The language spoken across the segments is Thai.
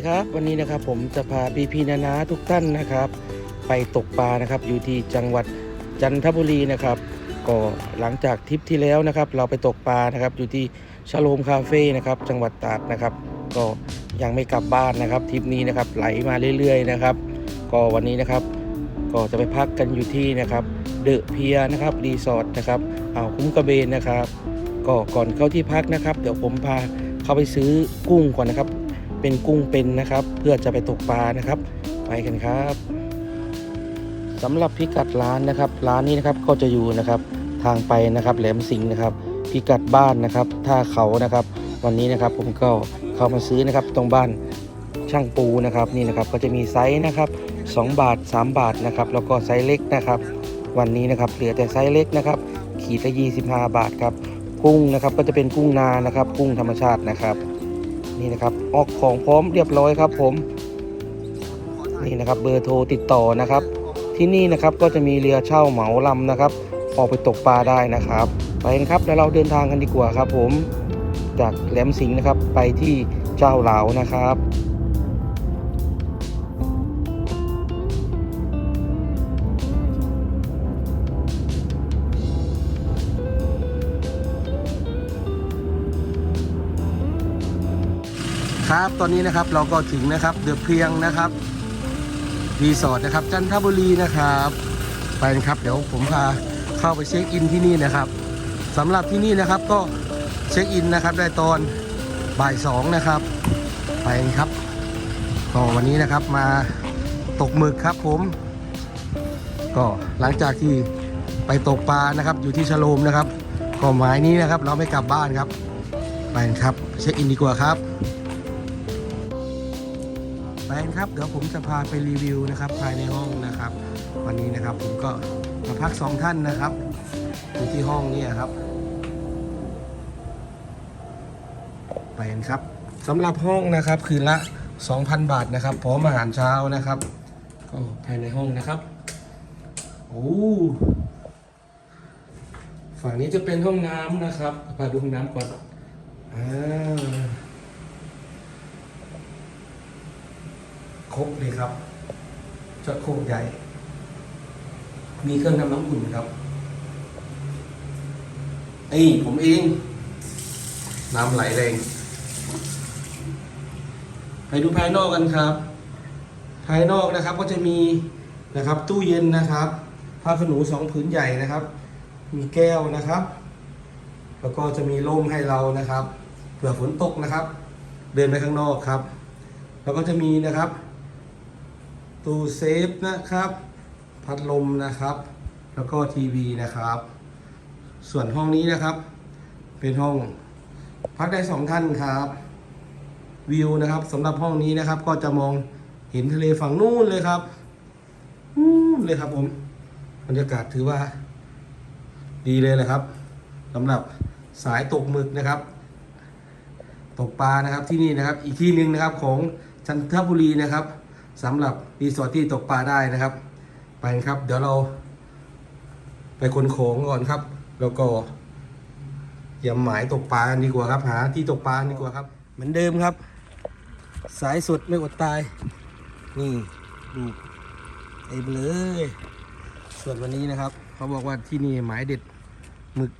วัสดีครับ วันนี้นะครับผมจะพาพี่พี่ๆนานาทุกท่านนะครับ ไปตกปลานะครับอยู่ที่จังหวัดจันทบุรีนะครับ ก็หลังจากทริปที่แล้วนะครับ เราไปตกปลานะครับ อยู่ที่ชโลมคาเฟ่นะครับ จังหวัดตราดนะครับ ก็ยังไม่กลับบ้านนะครับทริปนี้นะครับไหลมาเรื่อยๆนะครับ ก็วันนี้นะครับ ก็จะไปพักกันอยู่ที่นะครับเดอะเพียนะครับรีสอร์ทนะครับอ่าวคุ้มกระเบนนะครับ ก็ก่อนเข้าที่พักนะครับ เดี๋ยวผมพาเข้าไปซื้อกุ้งก่อนนะครับ เป็นกุ้งเป็นนะครับ เพื่อจะไปตกปลานะครับ ไปกันครับสำหรับพิกัดร้านนะครับ ร้านนี้นะครับก็จะอยู่นะครับทางไปนะครับ แหลมสิงห์นะครับ พิกัดบ้านนะครับท่าเขานะครับ วันนี้นะครับผมก็เข้ามาซื้อนะครับตรงบ้านช่างปูนะครับนี่นะครับก็จะมีไซส์นะครับ 2 บาท 3 บาทนะครับ แล้วก็ไซส์เล็กนะครับ วันนี้นะครับเหลือแต่ไซส์เล็กนะครับ ขีดละ25 บาทครับกุ้งนะครับก็จะเป็นกุ้งนานะครับ กุ้งธรรมชาตินะครับ นี่นะครับ ออกของพร้อมเรียบร้อยครับ ผม นี่นะครับ เบอร์โทรติดต่อนะครับ ที่นี่นะครับก็จะมีเรือเช่าเหมาลำนะครับ ออกไปตกปลาได้นะครับ ไปกันครับแล้วเราเดินทางกันดีกว่าครับ ผม จากแหลมสิงห์นะครับ ไปที่เจ้าเหลานะครับ ตอนนี้นะครับเราก็ถึงนะครับเดือเพียงนะครับรีสอร์ทนะครับจันทบุรีนะครับไปนะครับ เดี๋ยวผมพาเข้าไปเช็คอินที่นี่นะครับสำหรับที่นี่นะครับก็เช็คอินนะครับได้ตอนบ่ายสองนะครับ ไปครับก็วันนี้นะครับมาตกหมึกครับผม ก็หลังจากที่ไปตกปลานะครับ อยู่ที่ชะโลมนะครับก็หมายนี้นะครับ เราไม่กลับบ้านครับไปครับ เช็คอินดีกว่าครับ ไปกันครับ เดี๋ยวผมจะพาไปรีวิวนะครับภายในห้องนะครับ วันนี้นะครับผมก็มาพักสองท่านนะครับอยู่ที่ห้องนี้ครับ ไปกันครับสำหรับห้องนะครับคืนละ 2,000 บาทนะครับพร้อมอาหารเช้านะครับก็ภายในห้องนะครับโอ้ฝั่งนี้จะเป็นห้องน้ำนะครับพาดูห้องน้ำก่อนอ่า ครบเลยครับจะโคกใหญ่ มีเครื่องทำน้ำอุ่นครับไอ้ผมเอง น้ำไหลแรงไปดูภายนอกกันครับ ภายนอกนะครับก็จะมีนะครับ ตู้เย็นนะครับผ้าขนหนูสองผืนใหญ่นะครับ มีแก้วนะครับ แล้วก็จะมีร่มให้เรานะครับเผื่อฝนตกนะครับ เดินไปข้างนอกครับ แล้วก็จะมีนะครับ ตู้เซฟนะครับ พัดลมนะครับ แล้วก็ทีวีนะครับ ส่วนห้องนี้นะครับ เป็นห้องพักได้สองท่านครับวิวนะครับสำหรับห้องนี้นะครับ ก็จะมองเห็นทะเลฝั่งนู้นเลยครับนู้นเลยครับผมบรรยากาศถือว่า ดีเลยแหละครับสำหรับสายตกหมึกนะครับ ตกปลานะครับที่นี่นะครับ อีกที่หนึ่งนะครับของจันทบุรีนะครับ สำหรับรีสอร์ทที่ตกปลาได้นะครับ ไปครับ เดี๋ยวเรา ไปคนโขงก่อนครับ แล้วก็ยำหมายตกปลาดีกว่าครับหาที่ตกปลาดีกว่าครับ เหมือนเดิมครับ สายสุดไม่อดตาย นี่ดูไอ้เบลยส่วนวันนี้นะครับ เขาบอกว่าที่นี่หมายเด็ดหมึก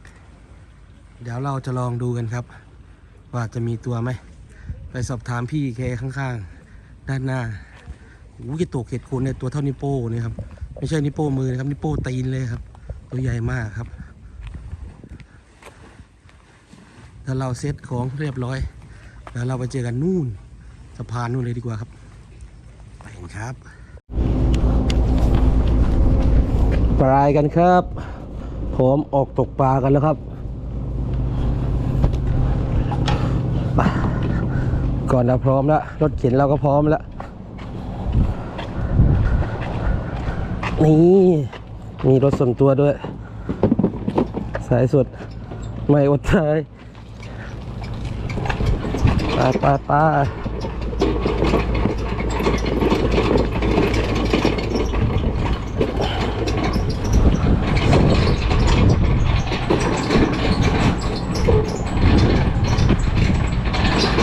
เดี๋ยวเราจะลองดูกันครับ ว่าจะมีตัวไหม ไปสอบถามพี่แกข้างๆ ด้านหน้า โอ้ยตัวเห็ดโคนเนี่ยตัวเท่านิโป้เนี่ยครับไม่ใช่นิโป้มือนะครับนิโป้ตีนเลยครับ ตัวใหญ่มากครับ ถ้าเราเซ็ตของเรียบร้อย แล้วเราไปเจอกันนู่นสะพานนู่นเลยดีกว่าครับไปครับปลายกันครับพร้อมออกตกปลากันแล้วครับก่อนเราพร้อมแล้วรถเข็นเราก็พร้อมแล้ว นี่ มีรถส่วนตัวด้วย สายสุด ไม่อดตายไปไปไป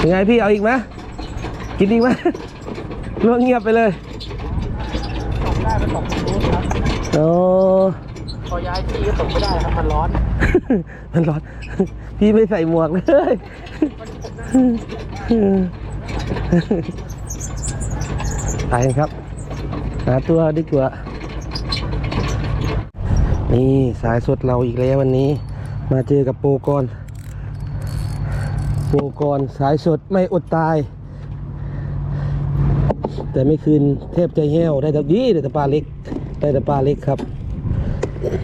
ยังไงพี่เอาอีกไหมกินดีกไหมเรื่องเงียบไปเลย ตกได้มันตกตรงนู้นครับ โอ้พอย้ายที่ก็ตกไม่ได้ครับมันร้อน มันร้อน พี่ไม่ใส่หมวกเลยไปครับ หาตัวดีกว่า นี่สายสดเราอีกแล้ววันนี้ มาเจอกับโปรกรโปรกรสายสดไม่อดตาย แต่ไม่คืนเทพใจแห้วได้แต่ยี่ได้แต่ปลาเล็ก ได้แต่ปลาเล็กครับ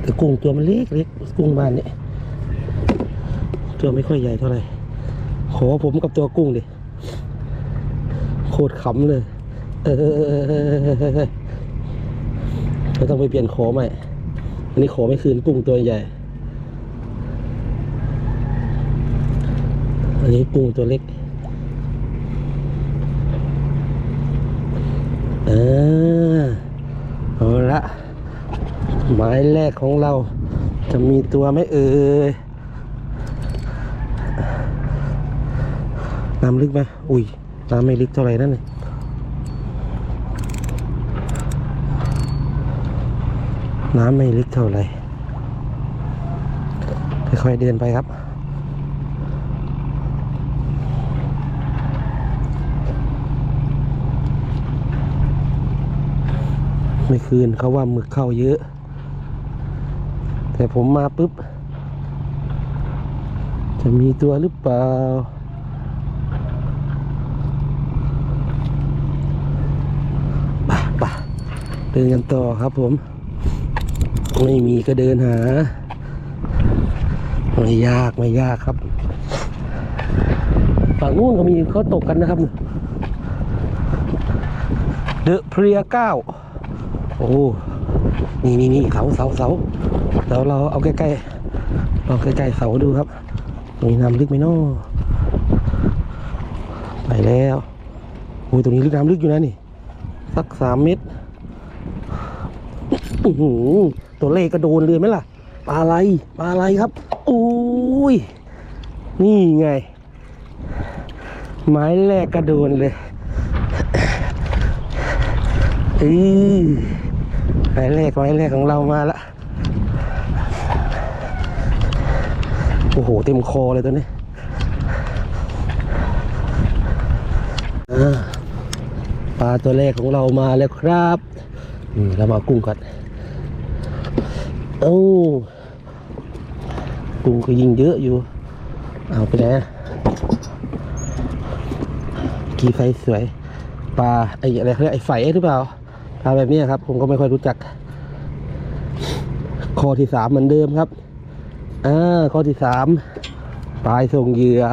แต่กุ้งตัวมันเล็กเล็กกุ้งบ้านเนี่ยตัวไม่ค่อยใหญ่เท่าไหร่ขอผมกับตัวกุ้งดิโคตรขำเลยเออเราต้องไปเปลี่ยนขอใหม่อันนี้ขอไม่คืนกุ้งตัวใหญ่ อันนี้กุ้งตัวเล็กออเอา ละหมายแรกของเราจะมีตัวไหม่เอ่ยน้ำลึกไหมอุ้ยน้ำไม่ลึกเท่าไหร่นั่นเลยน้ำไม่ลึกเท่าไหร่ค่อยๆเดินไปครับ ไม่คืนเขาว่าหมึกเข้าเยอะ แต่ผมมาปุ๊บ จะมีตัวหรือเปล่า ป่ะป่ะเดินกันต่อครับผม ไม่มีก็เดินหา ไม่ยากไม่ยากครับ ฝั่งนู้นก็มีเขาตกกันนะครับเดอะเพรียเก้า อ้นี่นี่นี่เสาเสาเสาเดี๋ยวเราเอาใกล้ๆลองใกล้ๆเสาดูครับตรงนี้น้ำลึกไหมนาะไปแล้วโอ้ยตรงนี้ลึกน้ำลึกอยู่นะนี่สักสามเมตรอื้อหือตัวเลขก็โดนเลยไหมล่ะปลาอะไรปลาอะไรครับโอ้ยนี่ไง ไม้แรกก็โดนเลยอือ ไม้แรกไม้แรกของเรามาละโอ้โห เต็มคอเลยตัวนี้ปลาตัวแรกของเรามาแล้วครับนี่เรามาเอากุ้งก่อนเอ้ากุ้งก็ยิงเยอะอยู่ เอาไปไหนอะกีไฟสวย ปลาไอ้อะไรเขาเรียกไอ้ไฟหรือเปล่า ปลาแบบนี้ครับ ผมก็ไม่ค่อยรู้จัก ข้อที่สามเหมือนเดิมครับอ่าข้อที่สามปลายส่งเหยื่อ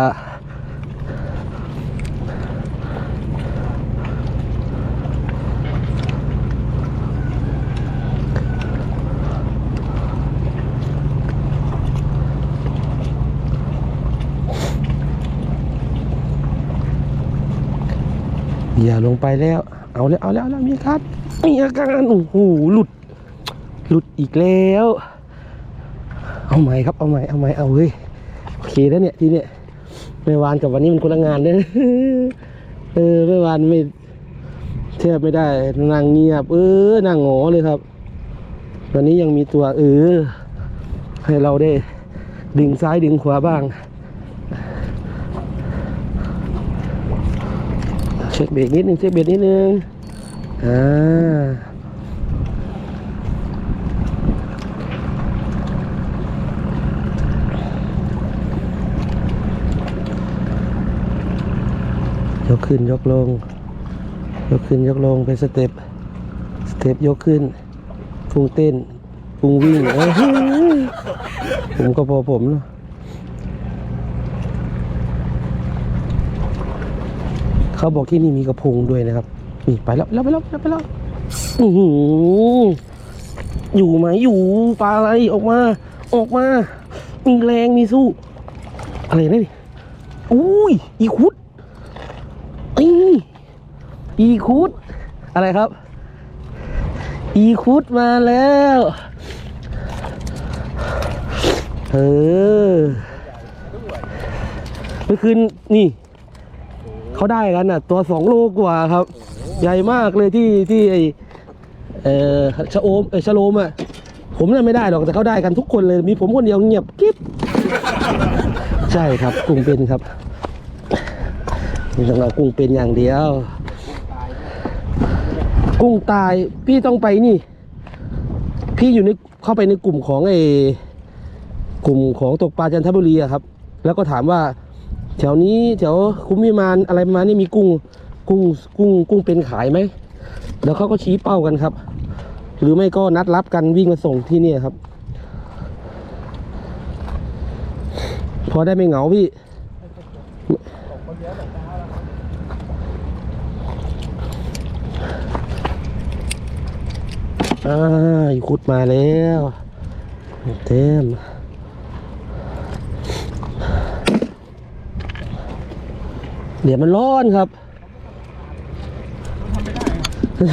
อย่าลงไปแล้ว เอาแล้ว เอาแล้วแล้วมีอาการ มีอาการโอ้โหหลุด หลุดอีกแล้ว เอาใหม่ครับเอาใหม่เอาใหม่เอาเฮ้ยโอเคแล้วเนี่ยทีเนี้ยเมื่อวานกับวันนี้มันคนละงานเนี่ยเออเมื่อวานไม่แทบไม่ได้นั่งเงียบ เออนั่งหงอเลยครับวันนี้ยังมีตัวเออให้เราได้ดึงซ้ายดึงขวาบ้าง เช็คเบรกนิดนึงเช็คเบรกนิดนึง อ่ายกขึ้นยกลง ยกขึ้นยกลงเป็นสเต็ปสเต็ปยกขึ้นพุงเต้นพุงวิ่งผมก็พอผมเนอะเขาบอกที่นี่มีกระพงด้วยนะครับ นี่ไปแล้วไปแล้วไปแล้วไปแล้วอือหือยู่ไหมอยู่ปลาอะไรออกมา ออกมา มีแรงมีสู้ อะไรนะนี่อุ้ยอีคุดอีอีคุดอะไรครับ อีคุดมาแล้วเออเมื่อคืนนี่เขาได้กันอะ ตัวสองโลกว่าครับ ใหญ่มากเลยที่ที่ไอเออชะโอมเออชะโลมอะผมน่ะไม่ได้หรอกแต่เขาได้กันทุกคนเลยมีผมคนเดียวเงียบกิ๊บใช่ครับกุ้งเป็นครับมีต้องเอากุ้งเป็นอย่างเดียว กุ้งตายพี่ต้องไปนี่ พี่อยู่ในเข้าไปในกลุ่มของไอ้กลุ่มของตกปลาจันทบุรีอะครับ แล้วก็ถามว่า แถวนี้แถวคุ้มวิมานอะไรประมาณนี้มีกุ้ง กุ้งกุ้งกุ้งเป็นขายไหมแล้วเขาก็ชี้เป้ากันครับ หรือไม่ก็นัดรับกันวิ่งมาส่งที่นี่ครับ พอได้ไม่เหงาพี่อ่าขุดมาแล้วเต็มเดี๋ยวมันร้อนครับ เอ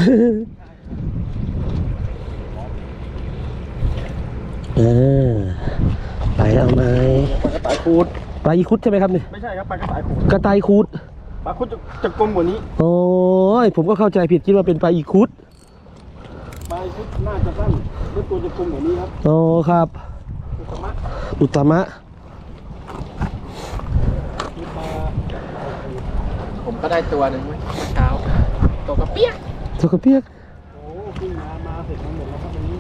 อไปเอาไหมปลากระต่ายคูด ปลาอีคุดใช่ไหมครับเนี่ยไม่ใช่ครับปลากระต่ายคูดกระต่ายคุด ปลาคูดจะจะกลมกว่านี้โอ้ยผมก็เข้าใจผิดคิดว่าเป็นปลาอีคุดปลาคูดน่าจะสั้นแล้วตัวจะกลมกว่านี้ครับโอ้ครับ อุตมะอุตตมะ มีปลาผมก็ได้ตัวหนึ่งเมื่อเช้าตัวกระเปียก สกเปียกโอ้ปิ้งมามาเสร็จมาหมดแล้วครับวันนี้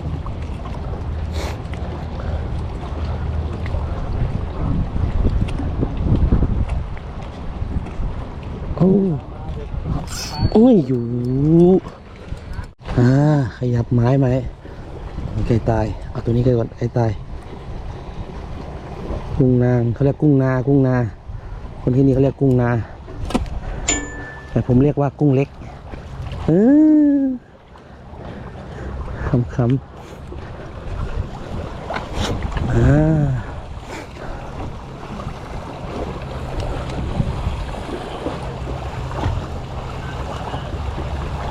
โอ้โอ้ยอยู่อ่าขยับไม้ไหมไก่ตายเอาตัวนี้ไก่ก่อนไก่ตายกุ้งนางเขาเรียกกุ้งนา กุ้งนา คนที่นี่เขาเรียกกุ้งนา แต่ผมเรียกว่ากุ้งเล็ก เออคำคำอ่า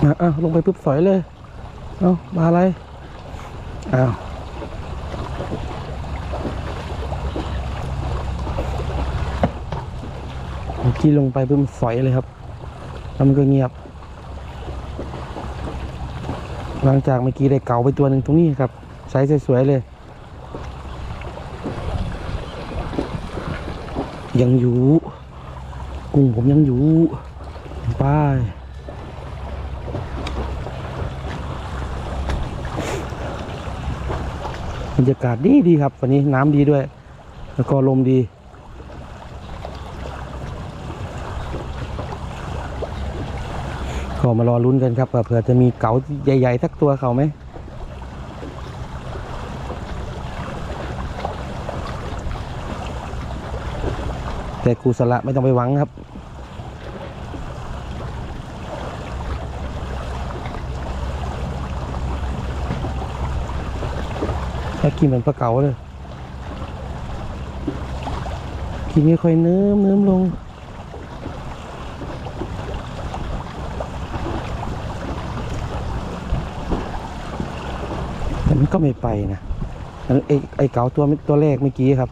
มาอ้าวลงไปปุ๊บสอยเลย เอามาอะไร อ้าวเมื่อกี้ลงไปปุ๊บมันสอยเลยครับ แล้วมันก็เงียบ หลังจากเมื่อกี้ได้เก่าไปตัวหนึ่งตรงนี้ครับไซส์สวยๆเลย ยังอยู่กุ้งผมยังอยู่ไป้ายบรรยากาศดีดีครับ วันนี้น้ำดีด้วย แล้วก็ลมดี ก็มารอลุ้นกันครับเผื่อจะมีเก๋าใหญ่ ๆ สักตัวเขาไหมแต่ครูสละไม่ต้องไปหวังครับแค่กินเหมือนปลาเก๋าเลย กินค่อยเนิ้มเนิ้มลง มันก็ไม่ไปนะอันไอไอเก๋าตัวตัวแรกเมื่อกี้ครับ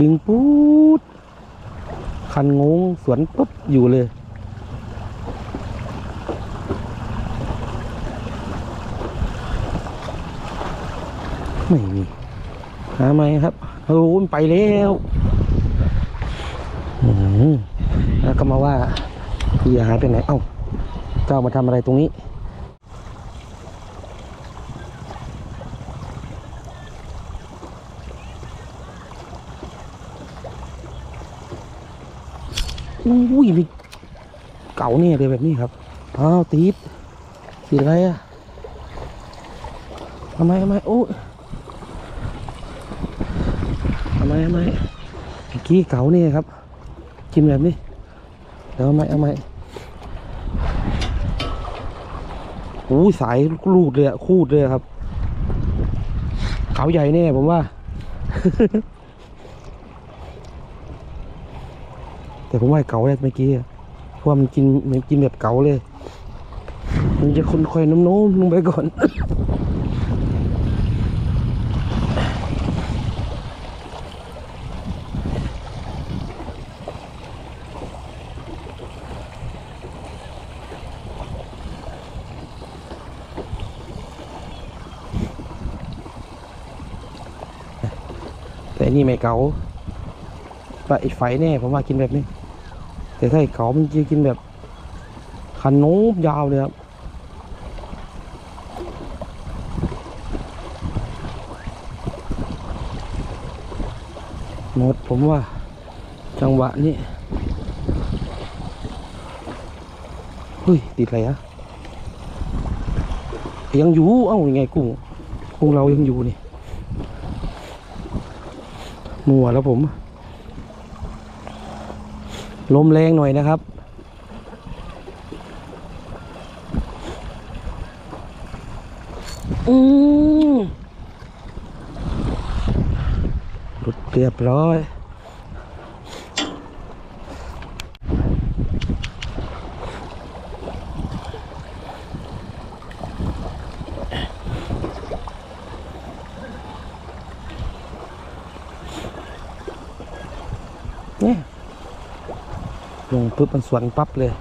ดึงปูดคันงงสวนปุ๊บอยู่เลย ไม่มีหาไหมครับโอ้ยมันไปแล้วอืมแล้วก็มาว่าพี่หายไปไหน เอ้า เจ้ามาทำอะไรตรงนี้ อุ้ยมีเก่าเนี่ยเลยแบบนี้ครับอ้าวตีดตีดอะไรอะทำไมทำไมโอ้ยทำไมทำไมเมื่อกี้เก๋าเนี่ยครับกินแบบนี้เดี๋ยวเอาไมเอาไมโอ้สายลูดเลยอะคูดเลยครับเก๋าใหญ่แน่ผมว่า แต่ผมว่าเก๋าเลยเมื่อกี้อะ พราะมันกินมันกินแบบเก๋าเลย มันจะคนคอยน้ำโนมลงไปก่อน แต่นี่ไม่เก๋าปลาไอ้ไฟแน่ผมว่ากินแบบนี้ แต่ถ้าไอ้เก๋ามันจะกินแบบคันโน้มยาวเลยครับหมดผมว่าจังหวะนี้เฮ้ย ติดอะไรอะยังอยู่ เอ้ายังไงกุ้งกุ้งเรายังอยู่นี่มัวแล้วผม ลมแรงหน่อยนะครับ อืมหลุดเรียบร้อยเนี่ยลง ปุ๊บมันสวนปั๊บเลย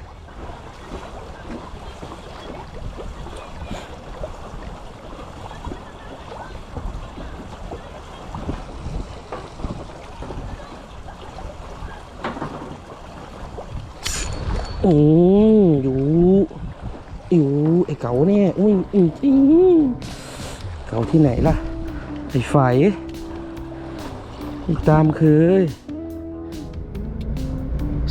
อืมอยู่อยู่ไอ้เก๋าเนี่ยอุ้ยจริงเก๋าที่ไหนล่ะ ไอ้ไฟอีกตามเคย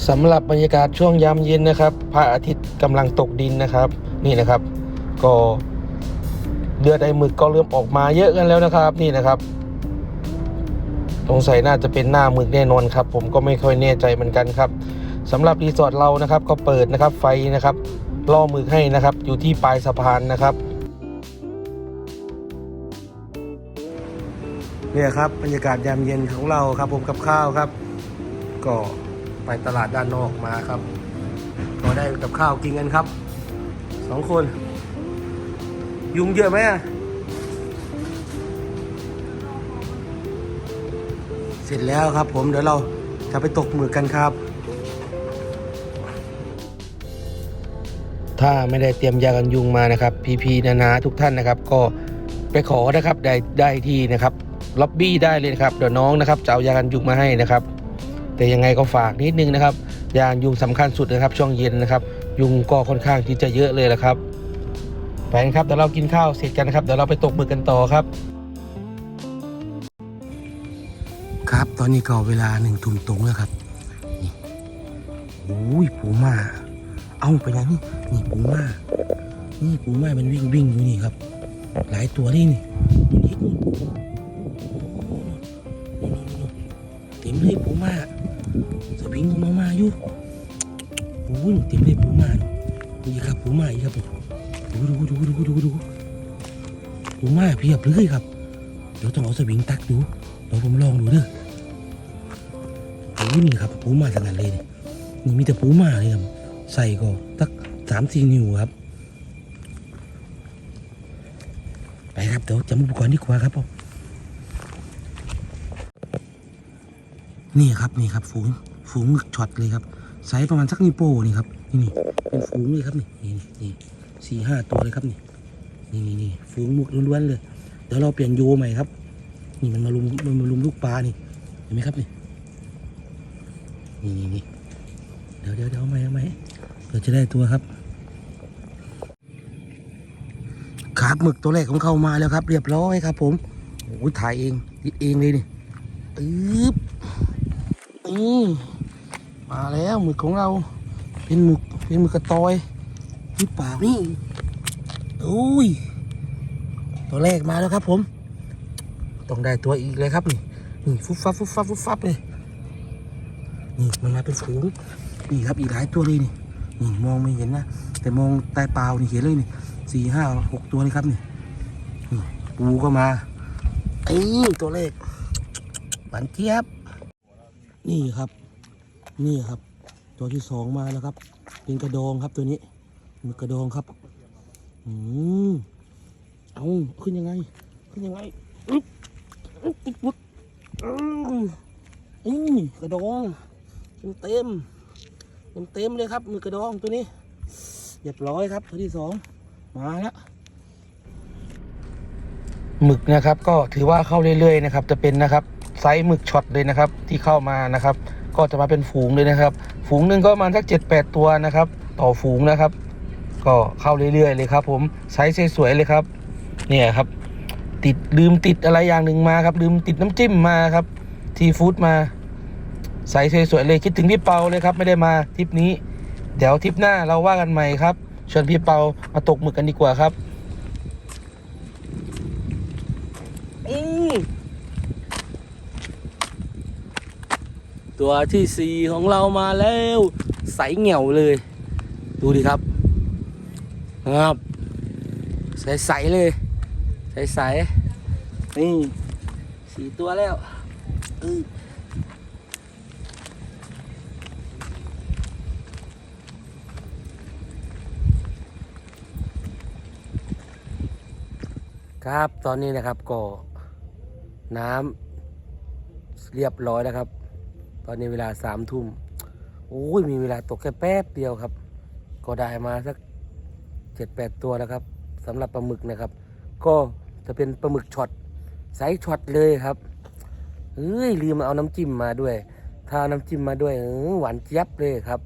สำหรับบรรยากาศช่วงยามเย็นนะครับพระอาทิตย์กำลังตกดินนะครับ นี่นะครับ ก็เรือใดหมึกก็เริ่มออกมาเยอะกันแล้วนะครับ นี่นะครับสงสัยน่าจะเป็นหน้าหมึกแน่นอนครับ ผมก็ไม่ค่อยแน่ใจเหมือนกันครับสำหรับรีสอร์ทเรานะครับก็เปิดนะครับไฟนะครับล่อหมึกให้นะครับ อยู่ที่ปลายสะพานนะครับเนี่ยครับบรรยากาศยามเย็นของเราครับ ผมกับข้าวครับ ก็ ไปตลาดด้านนอกมาครับก็ได้กับข้าวกินกันครับสองคน ยุงเยอะไหมอะเสร็จแล้วครับผมเดี๋ยวเราจะไปตกหมึกกันครับ ถ้าไม่ได้เตรียมยากันยุงมานะครับ พีๆนานาทุกท่านนะครับ ก็ไปขอนะครับได้ได้ที่นะครับล็อบบี้ได้เลยนะครับเดี๋ยวน้องนะครับจะเอายากันยุงมาให้นะครับ แต่ยังไงก็ฝากนิดนึงนะครับยางยุงสำคัญสุดนะครับ ช่วงเย็นนะครับ ยุงก็ค่อนข้างที่จะเยอะเลยละครับไปกันครับเดี๋ยวเรากินข้าวเสร็จกันนะครับเดี๋ยวเราไปตกหมึกกันต่อครับ ครับตอนนี้ก็เวลาหนึ่งทุ่มตรงแล้วครับนี่โอ้ยปูมาเอาไปไหนนี่นี่ปูมานี่ปูมามันวิ่งวิ่งอยู่นี่ครับ หลายตัวนี่นี่นี่เต็มเลยปูมา สวิงของมามาอยู่โอ้ยเต็มเลยปูมานี่ครับปูมาอีกครับดูดูดูดูดูดูปูมาเพียบเลยครับ เดี๋ยวต้องเอาสวิงตักดูเดี๋ยวผมลองดูเด้อโอ้ยนี่ครับปูมาสังกันเลยนี่นี่มีแต่ปูมาเลยครับใส่ก็ตักสามสี่นิ้วครับไปครับเดี๋ยวจำอุปกรณ์ดีกว่าครับผม นี่ครับนี่ครับ ฝูงฝูงหมึกช็อตเลยครับไซส์ประมาณสักนิ้วโป้นี่ครับนี่นี่เป็นฝูงเลยครับนี่นี่นี่สี่ห้าตัวเลยครับนี่นี่นี่นี่ฝูงหมึกล้วนๆเลยเดี๋ยวเราเปลี่ยนโยใหม่ครับ นี่มันมาลุมมันมาลุมลูกปลานี่เห็นไหมครับนี่นี่นี่นี่เดี๋ยวเดี๋ยวเดี๋ยวไหมเอาไหมเพื่อจะได้ตัวครับครับหมึกตัวแรกของเขามาแล้วครับ เรียบร้อยครับ ผมโอ้ยถ่ายเองติดเองเลยนี่อึ๊บ นี่มาแล้วหมึกของเรา เป็นหมึกเป็นหมึกกระตอยหรือเปล่านี่โอ้ยตัวแรกมาแล้วครับผม ต้องได้ตัวอีกเลยครับนี่นี่ฟุบฟับฟุบฟับฟุบฟับเลยนี่มันมาเป็นฝูงนี่ครับอีกหลายตัวเลยนี่นี่มองไม่เห็นนะแต่มองใต้เปล่านี่เห็นเลยนี่สี่ห้าหกตัวเลยครับนี่นี่ปูก็มาไอ้ตัวเลขหวานเจี๊ยบ นี่ครับ นี่ครับ ตัวที่สองมาแล้วครับ เป็นกระดองครับตัวนี้มีกระดองครับ อืมเอาขึ้นยังไง ขึ้นยังไงอึ๊บอึ๊บอึ๊บอึ๊บอืมอีกระดองเต็มเต็มเต็มเต็มเลยครับมือกระดองตัวนี้เรียบร้อยครับ ตัวที่สองมาแล้วหมึกนะครับก็ถือว่าเข้าเรื่อยๆนะครับ จะเป็นนะครับ ไซส์หมึกช็อตเลยนะครับที่เข้ามานะครับ ก็จะมาเป็นฝูงเลยนะครับ ฝูงหนึ่งก็มาสักเจ็ดแปดตัวนะครับ ต่อฝูงนะครับ ก็เข้าเรื่อยๆเลยครับ ผมไซส์สวยๆเลยครับเนี่ยครับ ติดลืมติดอะไรอย่างหนึ่งมาครับลืมติดน้ำจิ้มมาครับทีฟู้ดมาใส่สวยๆเลยคิดถึงพี่เปาเลยครับ ไม่ได้มาทริปนี้ เดี๋ยวทริปหน้าเราว่ากันใหม่ครับชวนพี่เปามาตกหมึกกันดีกว่าครับอืม ตัวที่สี่ของเรามาแล้วใสเหงี่ยวเลย ดูดิครับครับใสๆเลย ใสๆนี่สี่ตัวแล้วครับตอนนี้นะครับก็น้ำเรียบร้อยแล้วครับ ตอนนี้เวลาสามทุ่มโอ้ยมีเวลาตกแค่แป๊บเดียวครับ ก็ได้มาสักเจ็ดแปดตัวแล้วครับสำหรับปลาหมึกนะครับ ก็จะเป็นปลาหมึกช็อตไซส์ช็อตเลยครับเอ้ยลืมเอาน้ำจิ้มมาด้วยถ้าเอาน้ำจิ้มมาด้วยเออหวานเจี๊ยบเลยครับ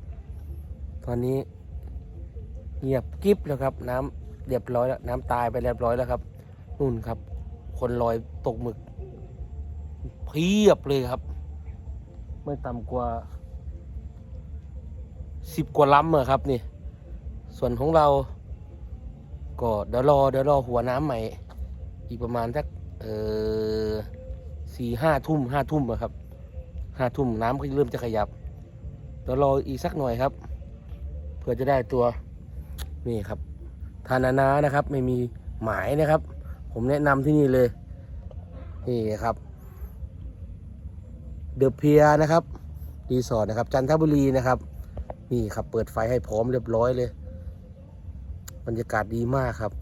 ตอนนี้เงียบกิ๊บแล้วครับ น้ำเรียบร้อยแล้ว น้ำตายไปเรียบร้อยแล้วครับนู่นครับ คนลอยตกหมึกเพียบเลยครับ ไม่ต่ำกว่าสิบกว่าลำอะครับนี่ ส่วนของเราก็เดี๋ยวรอเดี๋ยวรอหัวน้ำใหม่ อีกประมาณสักเออสี่ห้าทุ่มห้าทุ่มอะครับห้าทุ่มน้ำก็เริ่มจะขยับเดี๋ยวรออีกสักหน่อยครับ เพื่อจะได้ตัวนี่ครับทานานานะครับ ไม่มีหมายนะครับ ผมแนะนำที่นี่เลยนี่ครับ เดอะเพียนะครับรีสอร์ทนะครับจันทบุรีนะครับนี่ครับเปิดไฟให้พร้อมเรียบร้อยเลย บรรยากาศดีมากครับ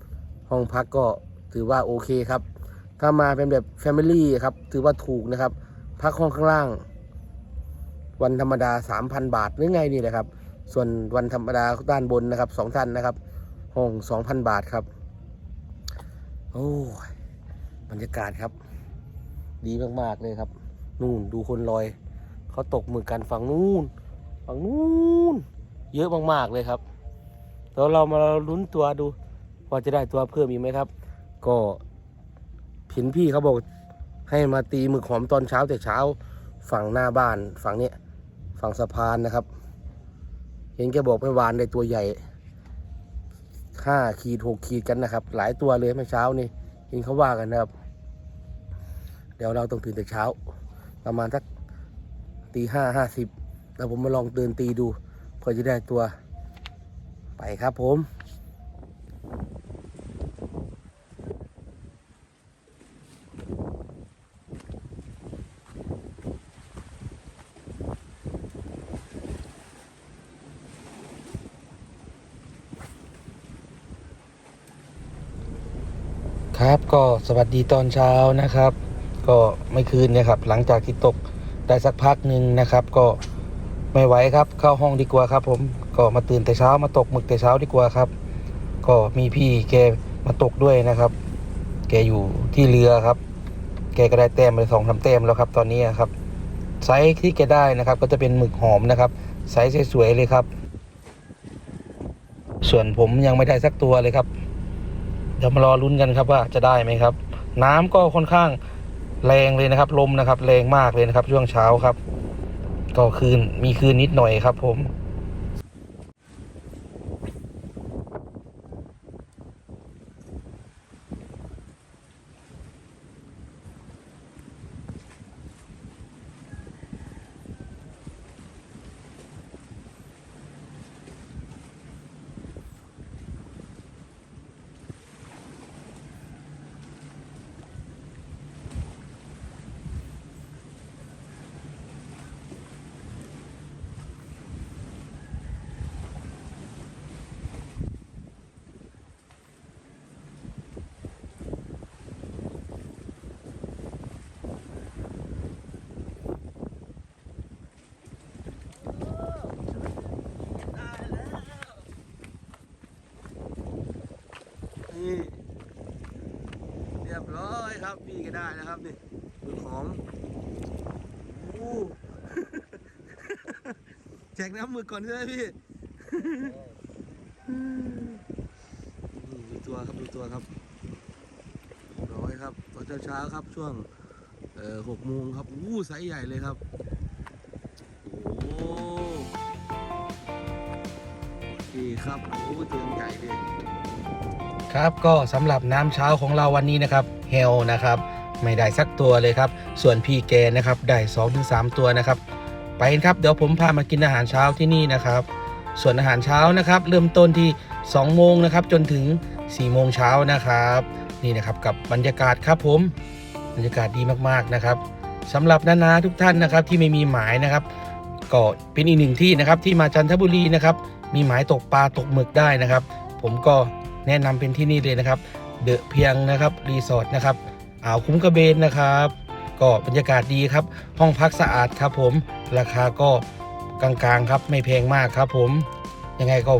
ห้องพักก็ถือว่าโอเคครับ ถ้ามาเป็นแบบแฟมิลี่ครับถือว่าถูกนะครับ พักห้องข้างล่าง วันธรรมดา 3,000 บาทหรือไงนี่แหละครับ ส่วนวันธรรมดาด้านบนนะครับสองท่านนะครับห้อง2,000บาทครับ โอ้บรรยากาศครับ ดีมาก ๆ เลยครับ นู่นดูคนลอยเขาตกมือกันฝั่งนู้นฝั่งนู้นเยอะมากๆเลยครับเดี๋ยวเรามาลุ้นตัวดูว่าจะได้ตัวเพิ่มอีกไหมครับ ก็ผินพี่เขาบอกให้มาตีหมึกหอมตอนเช้าแต่เช้าฝั่งหน้าบ้านฝั่งเนี้ยฝั่งสะพานนะครับ เห็นแกบอกไปวานได้ตัวใหญ่ห้าขีดหกขีดกันนะครับ หลายตัวเลยเมื่อเช้านี่เห็นเขาว่ากันนะครับ เดี๋ยวเราต้องตื่นแต่เช้า ประมาณสักตีห้าห้าสิบแล้วผมมาลองเดินตีดูเพื่อจะได้ตัว ไปครับผมครับก็สวัสดีตอนเช้านะครับ ก็ไม่คืนเนี่ยครับ หลังจากที่ตกได้สักพักหนึ่งนะครับ ก็ไม่ไหวครับ เข้าห้องดีกว่าครับ ผมก็มาตื่นแต่เช้ามาตกหมึกแต่เช้าดีกว่าครับ ก็มีพี่แกมาตกด้วยนะครับ แกอยู่ที่เรือครับ แกก็ได้แต้มไปสองสาแต้มแล้วครับ ตอนนี้ครับไซส์ที่แกได้นะครับ ก็จะเป็นหมึกหอมนะครับไซส์สวยๆเลยครับ ส่วนผมยังไม่ได้สักตัวเลยครับเดี๋ยวมารอลุ้นกันครับว่าจะได้ไหมครับ น้ำก็ค่อนข้าง แรงเลยนะครับ ลมนะครับ แรงมากเลยนะครับ ช่วงเช้าครับ ก็คืนมีคืนนิดหน่อยครับ ผม นี่เรียบร้อยครับพี่ก็ ได้นะครับนี่หมึกหอมแจกน้ำมือก่อนใช่ไหมพี่ดูตัวครับดูตัวครับร้อยครับตอนเช้าๆครับช่วงเอ่อหกโมงครับอู้ไซส์ใหญ่เลยครับโอ้โอเคครับโอ้ตัวใหญ่เลยครับก็สำหรับน้ำเช้าของเราวันนี้นะครับเฮลนะครับ ไม่ได้สักตัวเลยครับ ส่วนพี่แกนะครับได้2-3 ตัวนะครับ ไปครับเดี๋ยวผมพามากินอาหารเช้าที่นี่นะครับ ส่วนอาหารเช้านะครับ เริ่มต้นที่ 2 โมงนะครับจนถึง 4 โมงเช้านะครับ นี่นะครับกับบรรยากาศครับผมบรรยากาศดีมากๆนะครับสำหรับนานาทุกท่านนะครับที่ไม่มีหมายนะครับก็เป็นอีกหนึ่งที่นะครับที่มาจันทบุรีนะครับมีหมายตกปลาตกหมึกได้นะครับ ผมก็แนะนำเป็นที่นี่เลยนะครับเดอะเพียงนะครับรีสอร์ทนะครับ อ่าวคุ้มกระเบนนะครับ ก็บรรยากาศดีครับ ห้องพักสะอาดครับผม ราคาก็กลางๆครับไม่แพงมากครับผม ยังไงก็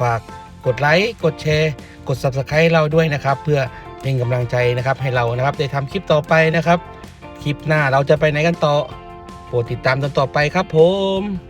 ฝากกดไลค์ กดแชร์ กด subscribe เราด้วยนะครับ เพื่อเป็นกำลังใจนะครับ ให้เรานะครับได้ทำคลิปต่อไปนะครับ คลิปหน้าเราจะไปไหนกันต่อโปรดติดตามตอนต่อไปครับผม